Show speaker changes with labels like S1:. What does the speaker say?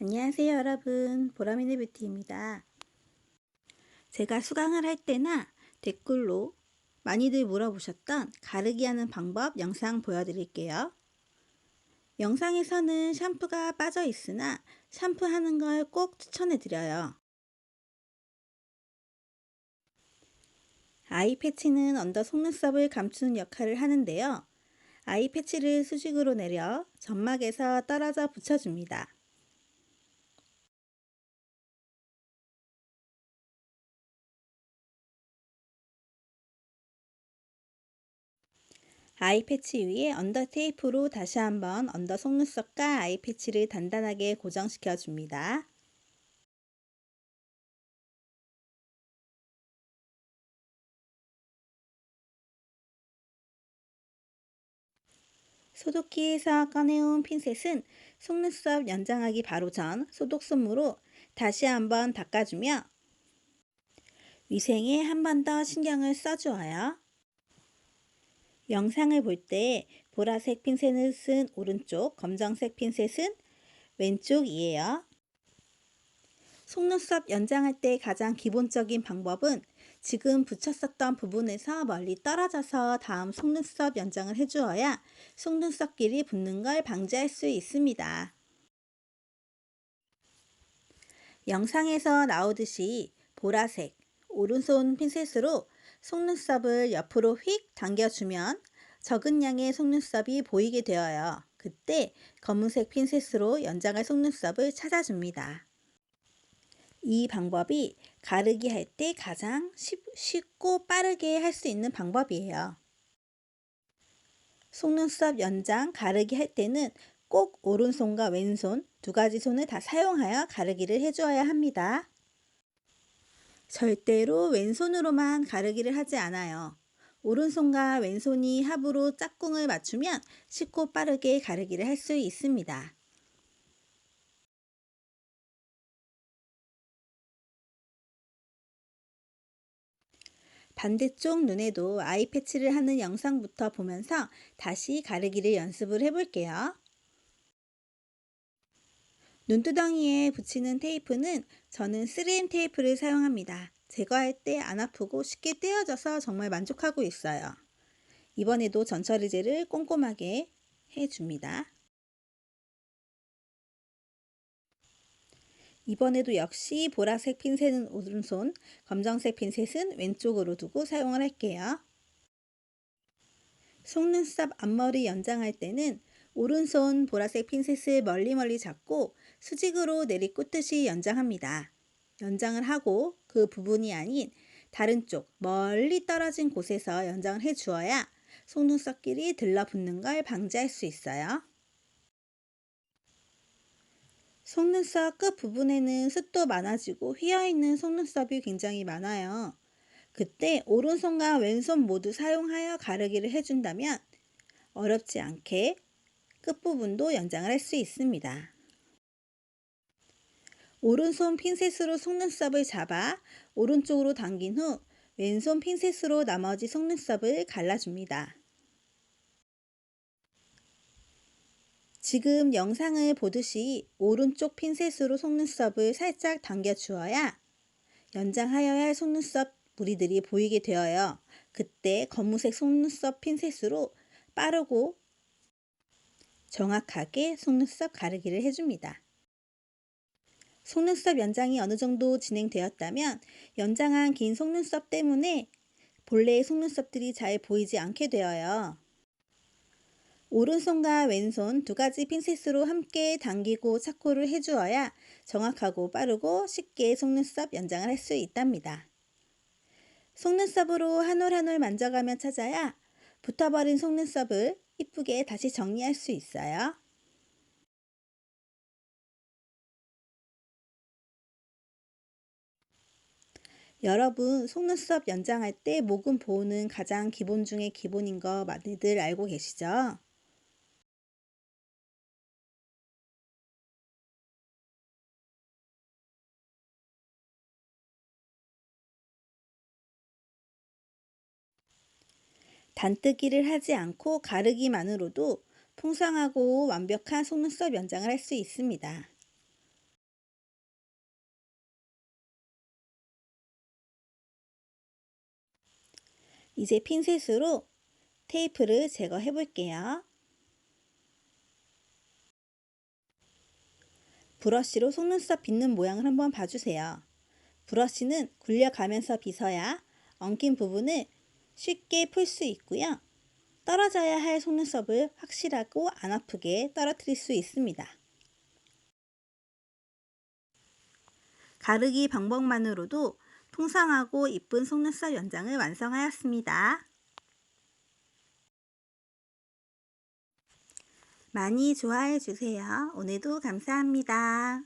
S1: 안녕하세요 여러분. 보라미네 뷰티입니다. 제가 수강을 할 때나 댓글로 많이들 물어보셨던 가르기 하는 방법 영상 보여드릴게요. 영상에서는 샴푸가 빠져 있으나 샴푸하는 걸 꼭 추천해 드려요. 아이 패치는 언더 속눈썹을 감추는 역할을 하는데요. 아이 패치를 수직으로 내려 점막에서 떨어져 붙여줍니다 아이 패치 위에 언더 테이프로 다시 한번 언더 속눈썹과 아이 패치를 단단하게 고정시켜 줍니다. 소독기에서 꺼내온 핀셋은 속눈썹 연장하기 바로 전 소독솜으로 다시 한번 닦아주며 위생에 한 번 더 신경을 써주어요. 영상을 볼 때 보라색 핀셋을 쓴 오른쪽, 검정색 핀셋은 왼쪽이에요. 속눈썹 연장할 때 가장 기본적인 방법은 지금 붙였었던 부분에서 멀리 떨어져서 다음 속눈썹 연장을 해주어야 속눈썹끼리 붙는 걸 방지할 수 있습니다. 영상에서 나오듯이 보라색, 오른손 핀셋으로 속눈썹을 옆으로 휙 당겨주면 적은 양의 속눈썹이 보이게 되어요. 그때 검은색 핀셋으로 연장할 속눈썹을 찾아줍니다. 이 방법이 가르기 할 때 가장 쉽고 빠르게 할 수 있는 방법이에요. 속눈썹 연장 가르기 할 때는 꼭 오른손과 왼손 두 가지 손을 다 사용하여 가르기를 해주어야 합니다. 절대로 왼손으로만 가르기를 하지 않아요. 오른손과 왼손이 합으로 짝꿍을 맞추면 쉽고 빠르게 가르기를 할 수 있습니다. 반대쪽 눈에도 아이 패치를 하는 영상부터 보면서 다시 가르기를 연습을 해볼게요. 눈두덩이에 붙이는 테이프는 저는 3M 테이프를 사용합니다. 제거할 때 안 아프고 쉽게 떼어져서 정말 만족하고 있어요. 이번에도 전처리제를 꼼꼼하게 해줍니다. 이번에도 역시 보라색 핀셋은 오른손, 검정색 핀셋은 왼쪽으로 두고 사용을 할게요. 속눈썹 앞머리 연장할 때는 오른손 보라색 핀셋을 멀리 멀리 잡고 수직으로 내리꽂듯이 연장합니다. 연장을 하고 그 부분이 아닌 다른 쪽 멀리 떨어진 곳에서 연장을 해 주어야 속눈썹끼리 들러붙는 걸 방지할 수 있어요. 속눈썹 끝 부분에는 숱도 많아지고 휘어있는 속눈썹이 굉장히 많아요. 그때 오른손과 왼손 모두 사용하여 가르기를 해준다면 어렵지 않게 끝부분도 연장을 할 수 있습니다. 오른손 핀셋으로 속눈썹을 잡아 오른쪽으로 당긴 후 왼손 핀셋으로 나머지 속눈썹을 갈라줍니다. 지금 영상을 보듯이 오른쪽 핀셋으로 속눈썹을 살짝 당겨 주어야 연장하여야 할 속눈썹 무리들이 보이게 되어요. 그때 검은색 속눈썹 핀셋으로 빠르고 정확하게 속눈썹 가르기를 해줍니다. 속눈썹 연장이 어느 정도 진행되었다면 연장한 긴 속눈썹 때문에 본래의 속눈썹들이 잘 보이지 않게 되어요. 오른손과 왼손 두 가지 핀셋으로 함께 당기고 차코를 해주어야 정확하고 빠르고 쉽게 속눈썹 연장을 할 수 있답니다. 속눈썹으로 한 올 한 올 만져가며 찾아야 붙어버린 속눈썹을 이쁘게 다시 정리할 수 있어요. 여러분 속눈썹 연장할 때 목은 보호는 가장 기본 중에 기본인 거 많이들 알고 계시죠? 단뜨기를 하지 않고 가르기만으로도 풍성하고 완벽한 속눈썹 연장을 할 수 있습니다. 이제 핀셋으로 테이프를 제거해 볼게요. 브러쉬로 속눈썹 빗는 모양을 한번 봐주세요. 브러쉬는 굴려가면서 빗어야 엉킨 부분을 쉽게 풀 수 있고요. 떨어져야 할 속눈썹을 확실하고 안 아프게 떨어뜨릴 수 있습니다. 가르기 방법만으로도 풍성하고 이쁜 속눈썹 연장을 완성하였습니다. 많이 좋아해 주세요. 오늘도 감사합니다.